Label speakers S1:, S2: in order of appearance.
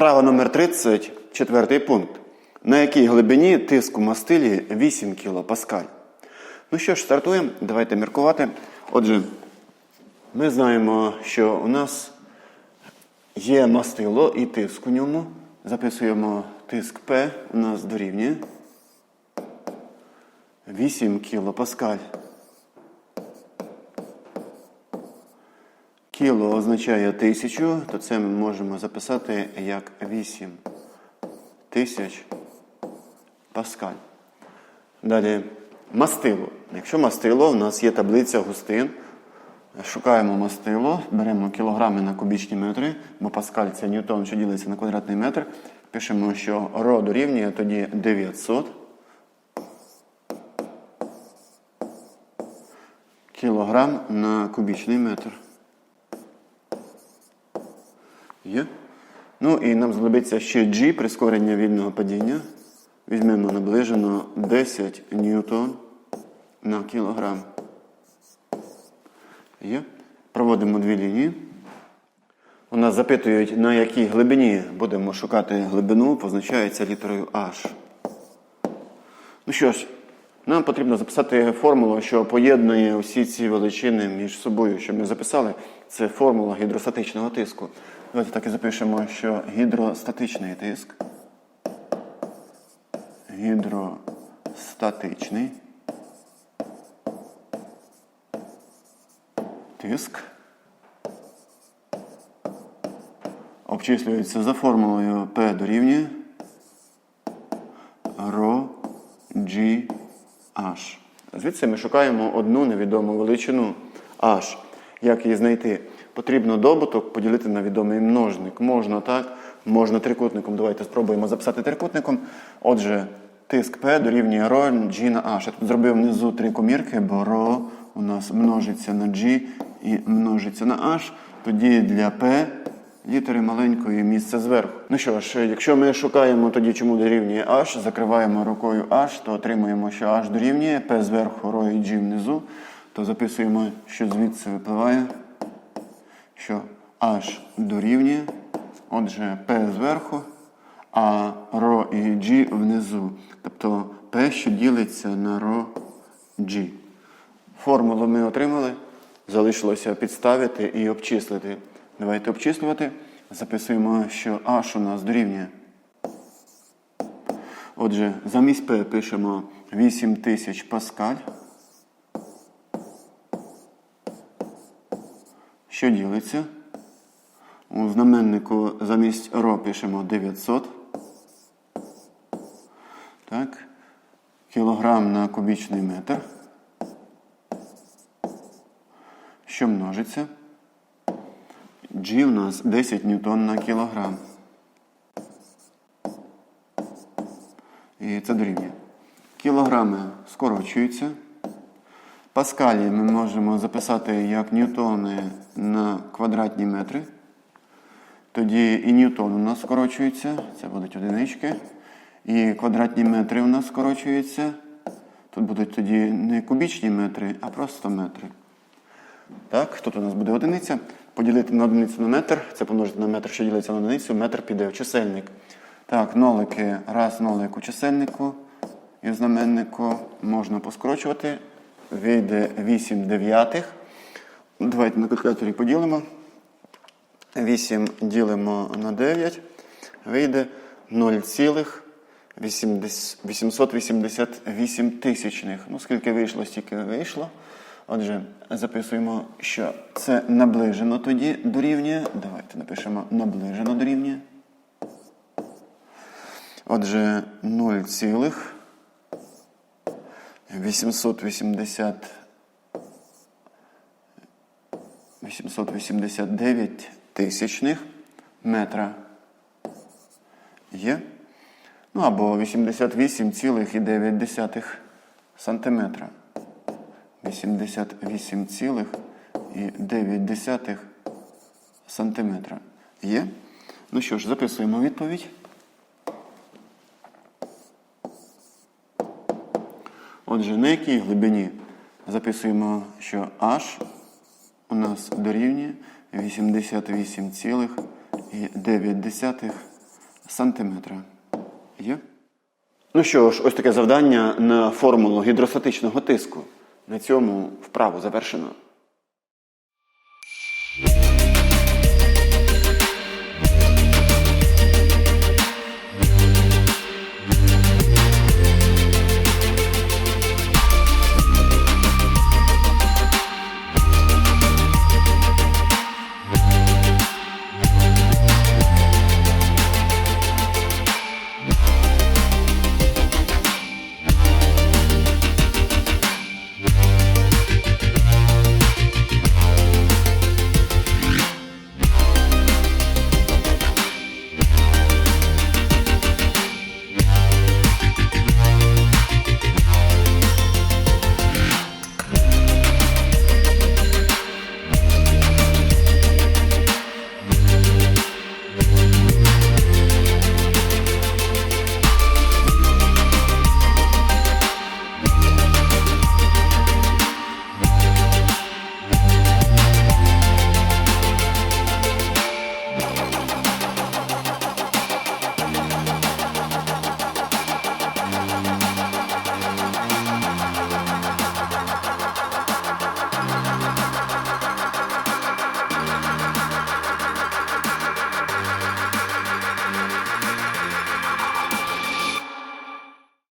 S1: Вправа номер 30, четвертий пункт. На якій глибині тиск у мастилі 8 кПа? Ну що ж, стартуємо. Давайте міркувати. Отже, ми знаємо, що у нас є мастило і тиск у ньому. Записуємо тиск П у нас дорівнює 8 кПа. Кіло означає тисячу, то це ми можемо записати як 8 тисяч паскаль. Далі мастило. Якщо мастило, у нас є таблиця густин. Шукаємо мастило, беремо кілограми на кубічні метри, бо паскаль це ньютон, що ділиться на квадратний метр. Пишемо, що ро дорівнює тоді 900 кілограм на кубічний метр. Є. Ну і нам знадобиться ще G, прискорення вільного падіння. Візьмемо наближено 10 ньютон на кілограм. Є. Проводимо дві лінії. У нас запитують, на якій глибині будемо шукати глибину, позначається літерою H. Ну що ж, нам потрібно записати формулу, що поєднує усі ці величини між собою, що ми записали. Це формула гідростатичного тиску. Давайте так і запишемо, що гідростатичний тиск. Гідростатичний тиск обчислюється за формулою P дорівнює ρ G H. Звідси ми шукаємо одну невідому величину H. Як її знайти? Потрібно добуток поділити на відомий множник. Можна так, можна трикутником. Давайте спробуємо записати трикутником. Отже, тиск P дорівнює ρ G на H. Я тут зробив внизу три комірки, бо ρ у нас множиться на G і множиться на H. Тоді для P літери маленької місце зверху. Ну що ж, якщо ми шукаємо тоді, чому дорівнює H, закриваємо рукою H, то отримуємо, що H дорівнює P зверху, ρ і G внизу, то записуємо, що звідси випливає, що H дорівнює, отже, P зверху, а ρ і G внизу. Тобто P, що ділиться на ρ G. Формулу ми отримали. Залишилося підставити і обчислити. Давайте обчислювати. Записуємо, що H у нас дорівнює. Отже, замість P пишемо 8000 паскаль. Що ділиться? У знаменнику замість ро пишемо 900. Так. Кілограм на кубічний метр. Що множиться? G у нас 10 ньютон на кілограм. І це дорівнює. Кілограми скорочуються. Паскалі ми можемо записати як ньютони на квадратні метри. Тоді і ньютон у нас скорочується, це будуть одинички. І квадратні метри у нас скорочуються. Тут будуть тоді не кубічні метри, а просто метри. Так, тут у нас буде одиниця. Поділити на одиницю на метр. Це помножити на метр, що ділиться на одиницю. Метр піде в чисельник. Так, нолики. Раз нолик у чисельнику. І в знаменнику можна поскорочувати. Вийде 8 дев'ятих. Давайте на калькуляторі поділимо. 8 ділимо на 9. Вийде 0,888 тисячних. Ну, скільки вийшло, стільки вийшло. Отже, записуємо, що це наближено тоді дорівнює. Давайте напишемо наближено дорівнює. Отже, 0,880 889 тисячних метра є. Ну або 88,9 сантиметра. 88,9 сантиметра. Є? Ну що ж, записуємо відповідь. Отже, на якій глибині записуємо, що H у нас дорівнює 88,9 сантиметра. Є? Ну що ж, ось таке завдання на формулу гідростатичного тиску. На цьому вправу завершено.